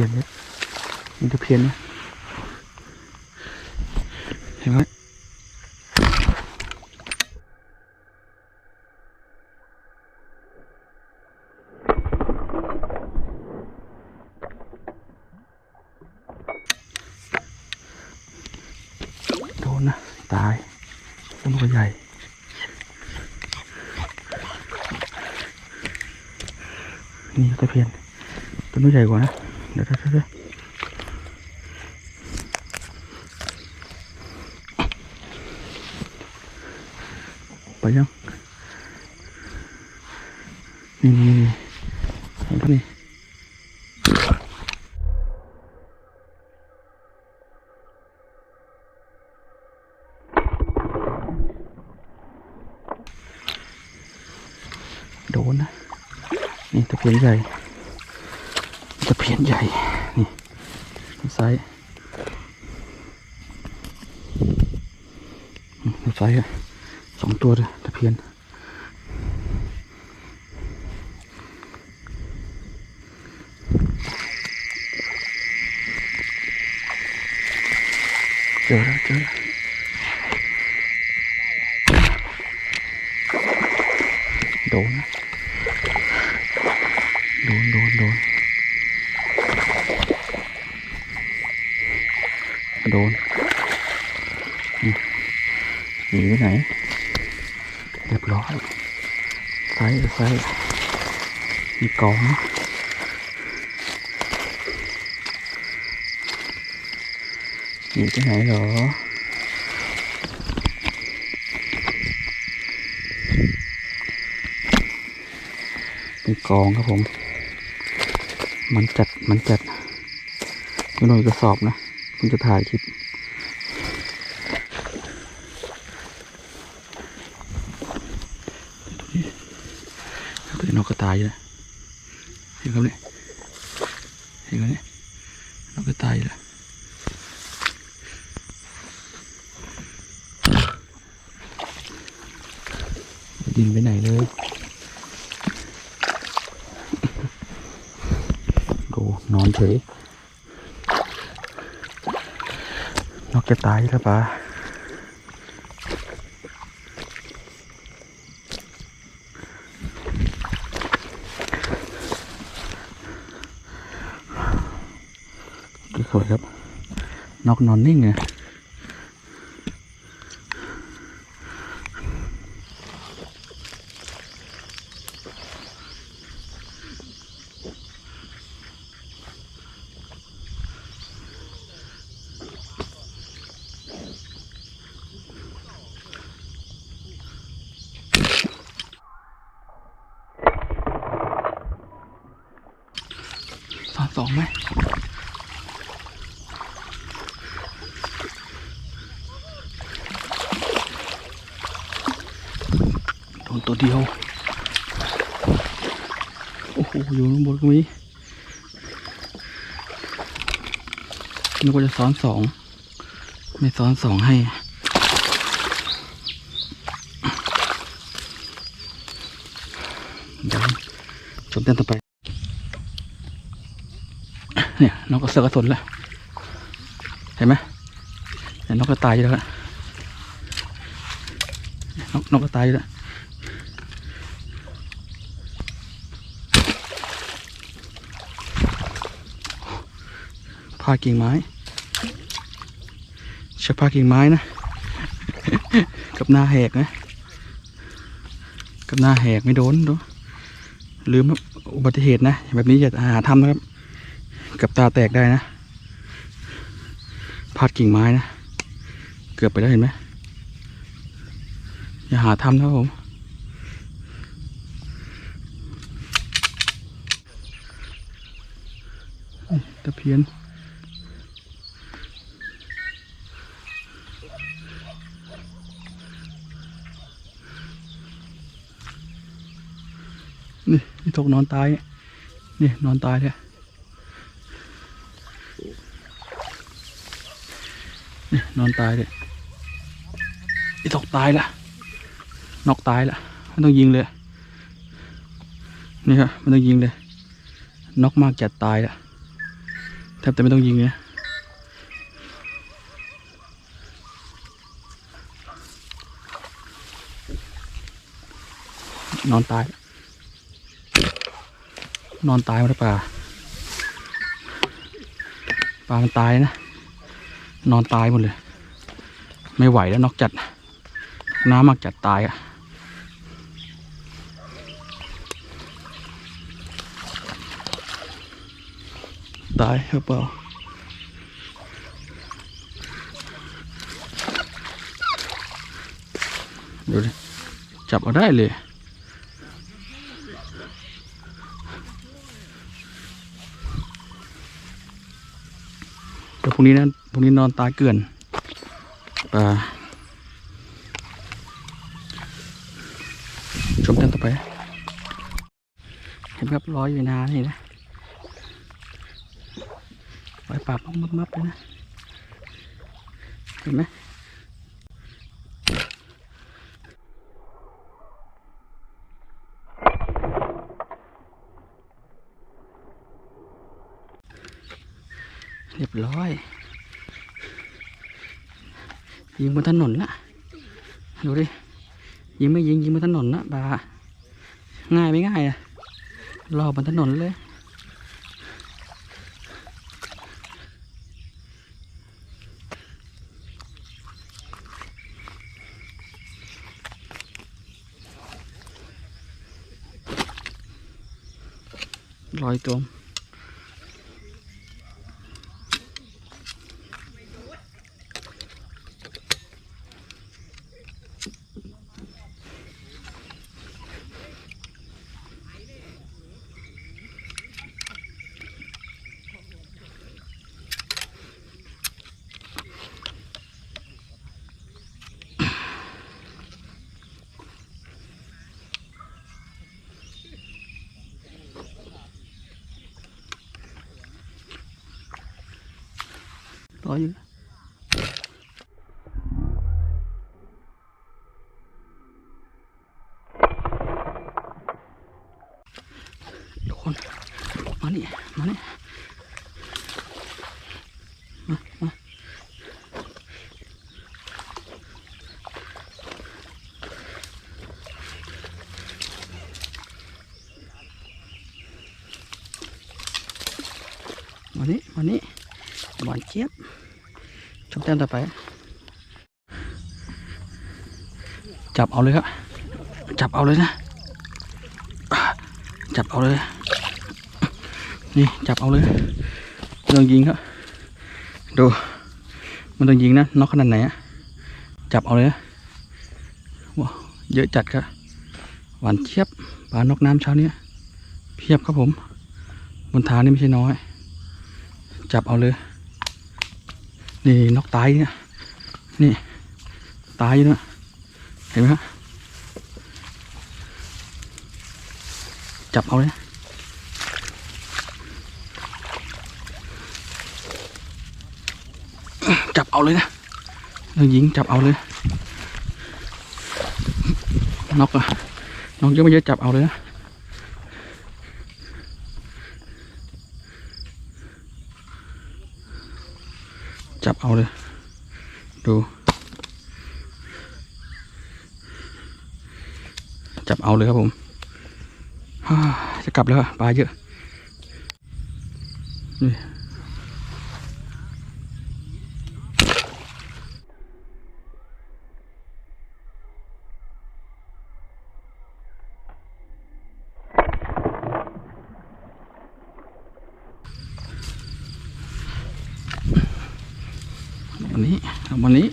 พียนเนี่ยมีตะเพียนนะเห็นไหมโดนนะ ตายต้นมันก็ใหญ่นี่ตะเพียนต้นใหญ่กว่านะ เดี๋ยวเดี๋ยวเดี๋ยวเดี๋ยวไปยังนี่นี่นี่เพียนใหญ่ตะเพียนใหญ่ นี่ทางซ้ายอืมทางซ้ายสองตัวเลยตะเพียนเจอแล้วเจอแล้วโดนนะ โดนโดนโดนโดนอืมหนีไปไหน เรียบร้อย ไซส์ไซส์มีกองนะหนีไปไหนเหรอกองครับผม มันจัด มันจัดไม่ลงกระสอบนะคุณจะถ่ายคลิป ตายอยู่นะเห็นครับเนี่ยเห็นครับเนี่ยนกกระต่ายอยู่นะดินไปไหนเลยดูนอนเฉยนกจะตายแล้วปะ สวยครับนกนอนนิ่งไงองสองไหม โดน ตัวเดียว โอ้โห อยู่ข้างบนตรงนี้นึกว่าจะซ้อนสอง ไม่ซ้อนสองให้เดี๋ยวชมเต้นต่อไป เนี่ยนกกระเสือกกระสนแล้วเห็นไหมเนี่ยนกกระตายอยู่แล้วนกนกกระตายอยู่แล้ว พากิ่งไม้เชือกพากิ่งไม้นะ กับหน้าแหกนะ กับหน้าแหกไม่โดนดูลืมอุบัติเหตุนะ แบบนี้อย่าหาทำนะครับ กับตาแตกได้นะพาดกิ่งไม้นะ เกือบไปแล้วเห็นไหมอย่าหาทำนะครับผมตะเพียน นี่นี่ตกนอนตายนี่นอนตายเนี่ยนี่นอนตายเลยไอ้ตกตายละนอกตายละไม่ต้องยิงเลย นี่ครับไม่ต้องยิงเลยนอกมากจัดตายละแทบจะไม่ต้องยิงเลยนอนตาย นอนตายหมดแล้วปลาปลามันตายนะ นอนตายหมดเลย ไม่ไหวแล้วนอกจัด น้ำมักจัดตายอะตายหรือเปล่าดูดิจับเอาได้เลย เดี๋ย วพรุ่งนี้นะพรุ่งนี้นอนตายเกลื่อนปลาชมกันต่อไป เห็นครับลอยอยู่นานนี่นะลอยปากมับมับมับเลยนะ เห็นไหม บร้อย ยิงบนถนนละดูดิ ยิงไม่ยิงยิงบนถนนนะบาง่ายไม่ง่ายอะรอบนถนนเลย ลอยตัว มานี่มานี่มามามานี่มานี่หวานเจี๊ยบชมแต้มต่อไป จับเอาเลยครับ จับเอาเลยนะ จับเอาเลย นี่จับเอาเลยไม่ต้องยิงครับดูมันต้องยิงนะน็อกขนาดไหนอะจับเอาเลยนะว้าวเยอะจัดครับหวานเจี๊ยบปลานกน้ำเช้านี้เพียบครับผม บนทางนี่ไม่ใช่น้อย จับเอาเลย นี่นกตายเนี่ยนี่ตายอยู่นะเห็นไหมฮะจับเอาเลย จับ เอาเลยนะเรื่องยิงจับเอาเลยนกอะนกเยอะไม่เยอะจับเอาเลยนะจับเอาเลย ดูจับเอาเลยครับผมฮ่าจะกลับแล้วอะปลาเยอะนี่วันนี้เอา วันนี้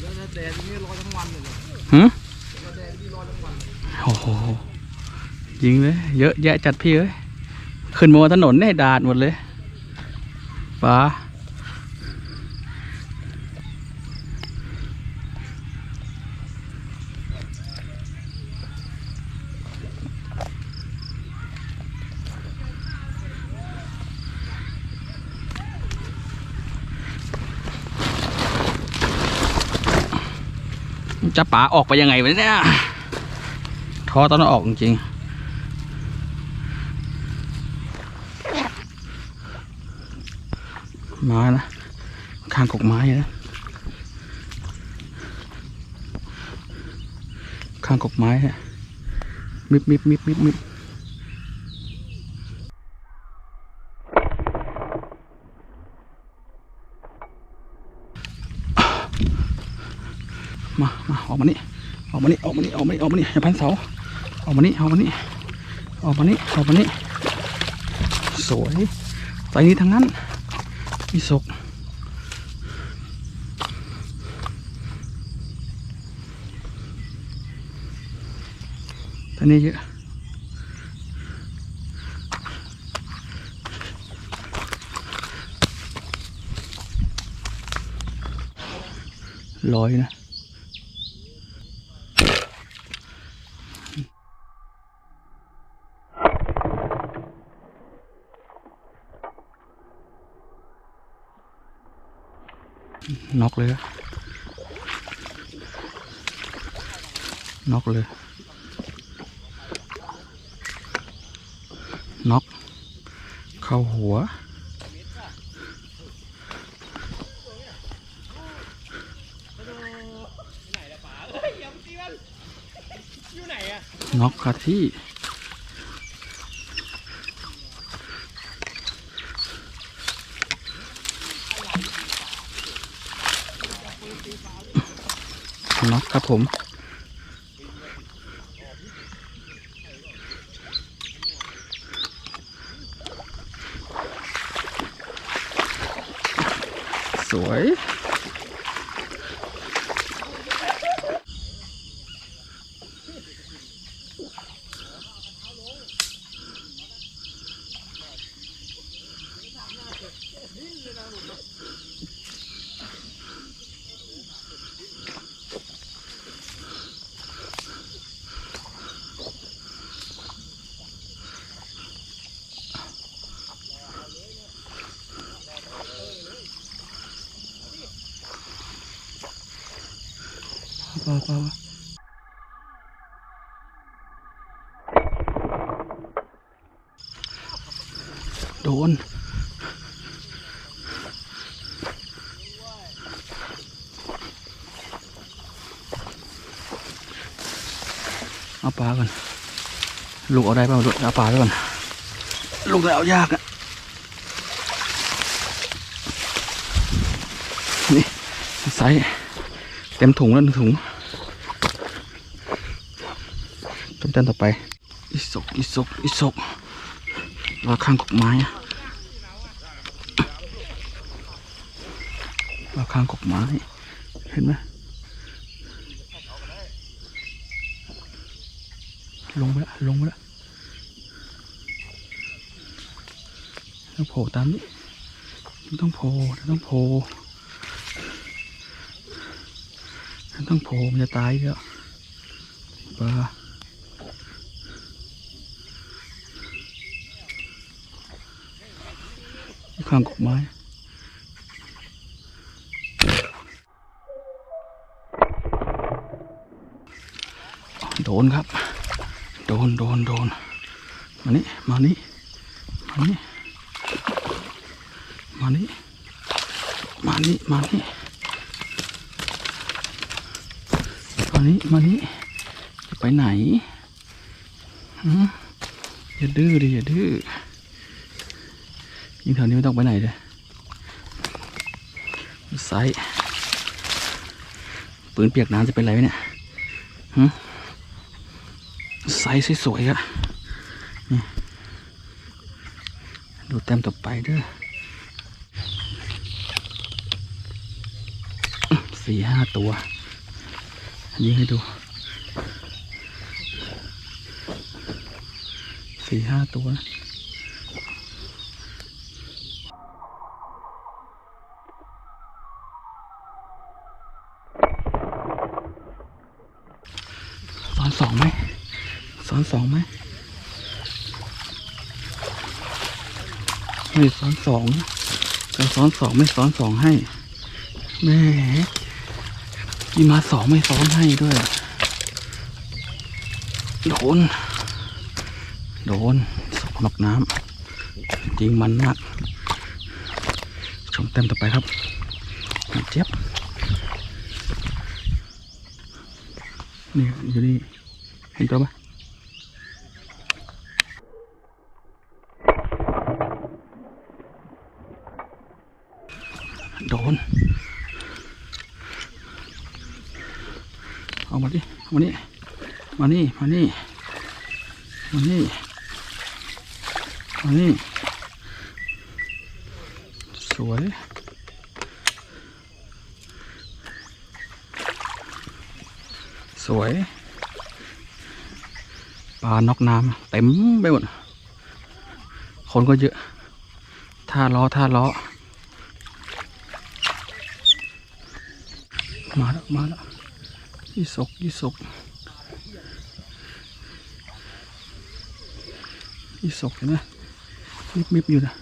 แล้วถ้าแดดอย่างนี้รอทั้งวันเลยเหรอหืมถ้าแดดนี่รอทั้งวัน โอ้โห ยิงเลย เยอะแยะจัดพี่เอ้ย ขึ้นมาบนถนนเนี่ยดาดหมดเลยปลา จะป๋าออกไปยังไงวะเนี่ยท้อตอนออกจริงมานะข้างกกไม้นะข้างกกไม้ฮะมิบมิบมิบมิบมิบ มามาออกมานี่ออกมานี่ออกมานี่ออกมานี่ออกมานี่อย่าพันเสาออกมานี่ออกมานี่ออกมานี่ออกมานี่สวยใส่นี้ทั้งนั้นมีศกตอนนี้เยอะร้อยนะ น็อกเลยน็อกเลยน็อกเข้าหัว น็อกคาที่ rum. ลาก่อนลูกเอาได้ป่ะลูกเอาปลาไว้ก่อนลูกจะเอายากอะนี่ไซส์เต็มถุงแล้วหนึ่งถุงต้นเต้นต่อไปอีสกอีสกอีสกรอข้างกกไม้รอข้างกกไม้เห็นไหม ลงไปละลงไปละต้องโผล่ตามนี้ต้องโผล่ต้องโผล่ต้องโผล่มันจะตายแล้วปลาข้างกกไม้โดนครับ นโดนโดนมานี่มานี่มานี่มานี่มานี่มานี่มานี่มานี่จะไปไหนหืมอย่าดื้อดิอย่าดื้อยิ่งแถวนี้ไม่ต้องไปไหนเลยไซปืนเปียกน้ำจะเป็นไรไหมเนี่ยหืม ไซส์สวยๆอะดูเต็มต่อไปเด้ออื้อสี่ห้าตัวยิงให้ดูสี่ห้าตัวนะซ้อนสองไหม ซ้อน สองไหมไม่ซ้อนสองจะซ้อนสองไม่ซ้อนสองให้ แม่ยีมาสองไม่ซ้อนให้ด้วยโดน โดนสกนกน้ำจริงมันมาก ชมเต็มต่อไปครับเจี๊ยบนี่อยู่นี่เห็นตัวปะโดน เอามาดิเอามานี่มานี่มานี่มานี่มานี่สวยสวยปลานอกน้ำเต็มไปหมดคนก็เยอะท่าล้อท่าล้อมาแล้วมาแล้ว ยี่สกยี่สกยี่สกเห็นไหมมิบมิบอยู่นะ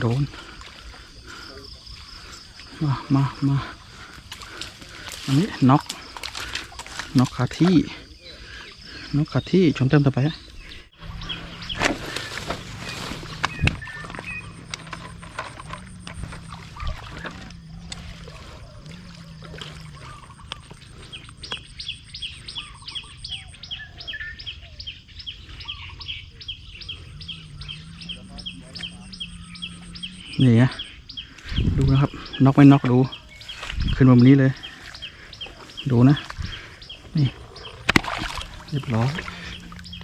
โดน มา มา มา อันนี้น็อกน็อกคาที่ น็อกคาที่ชมเต็มต่อไปฮะนี่ฮะดูนะครับน็อกไม่น็อกดู ขึ้นมาแบบนี้เลย ดูนะ เรียบร้อย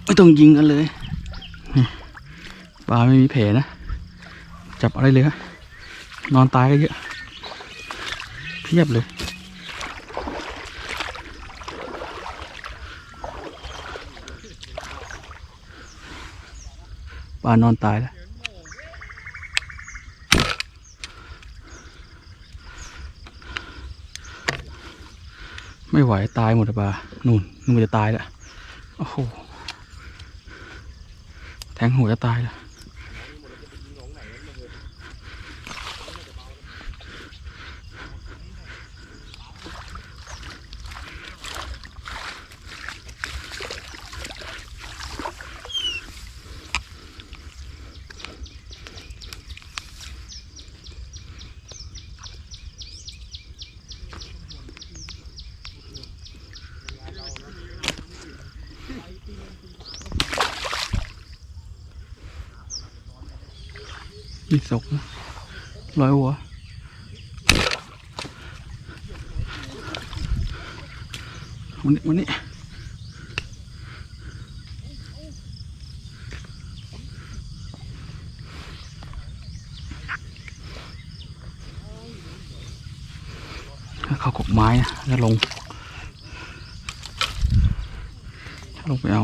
ไม่ต้องยิงกันเลยปลาไม่มีแผลนะ จับอะไรเลยฮะนอนตายก็เยอะเพียบเลยปลานอนตายแล้วไม่ไหวตายหมดปลานู่นนู่นจะตายแล้ว โอ้โห แทงหัวจะตายแล้ว มีศกนะ ร้อยหัววันนี้วันนี้เข้ากกไม้นะแล้วลงลงไปเอา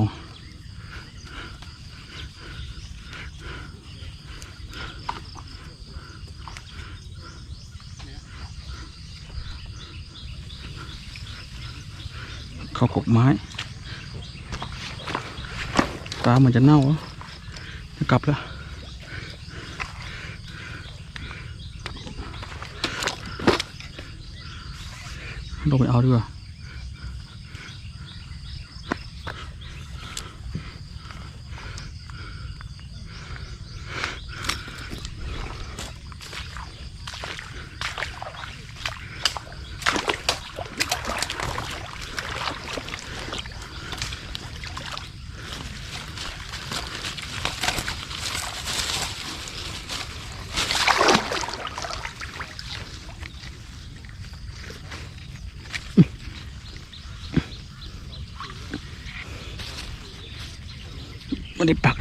เข้ากก ไม้ ตาเหมือนจะเน่าจะกลับแล้วลงไปเอาดีกว่า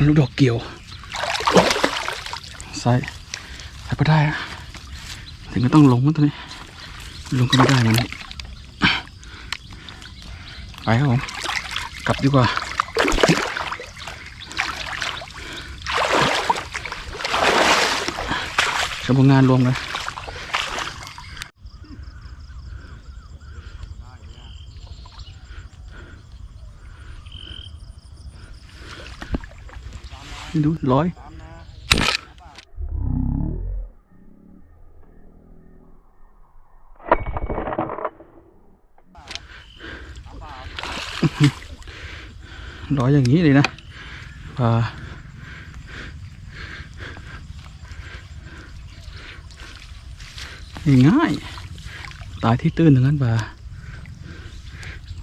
ลูกดอกเกี่ยวใส่ใส่ไปได้อะถึงก็ต้องลงมันตัวนี้ ลงก็ไม่ได้มันไปครับผมกลับดีกว่าชมผลงานรวมเลย ดูร้อยร้อยอย่างนี้เลยนะปลาง่าย ตายที่ตื้นเทั้งนั้นปลา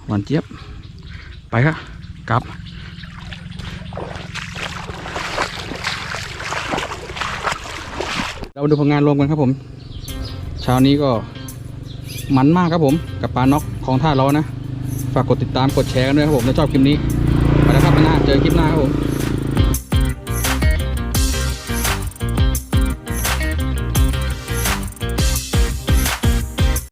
หวานเจี๊ยบ ไปครับกลับ เราดูผลงานรวมกันครับผมเช้านี้ก็มันมากครับผมกับปลาน็อกของท่าล้อนะ ฝากกดติดตามกดแชร์กันด้วยครับผมถ้าชอบคลิปนี้ไปแล้วครับหน้าเจอคลิปหน้าครับผม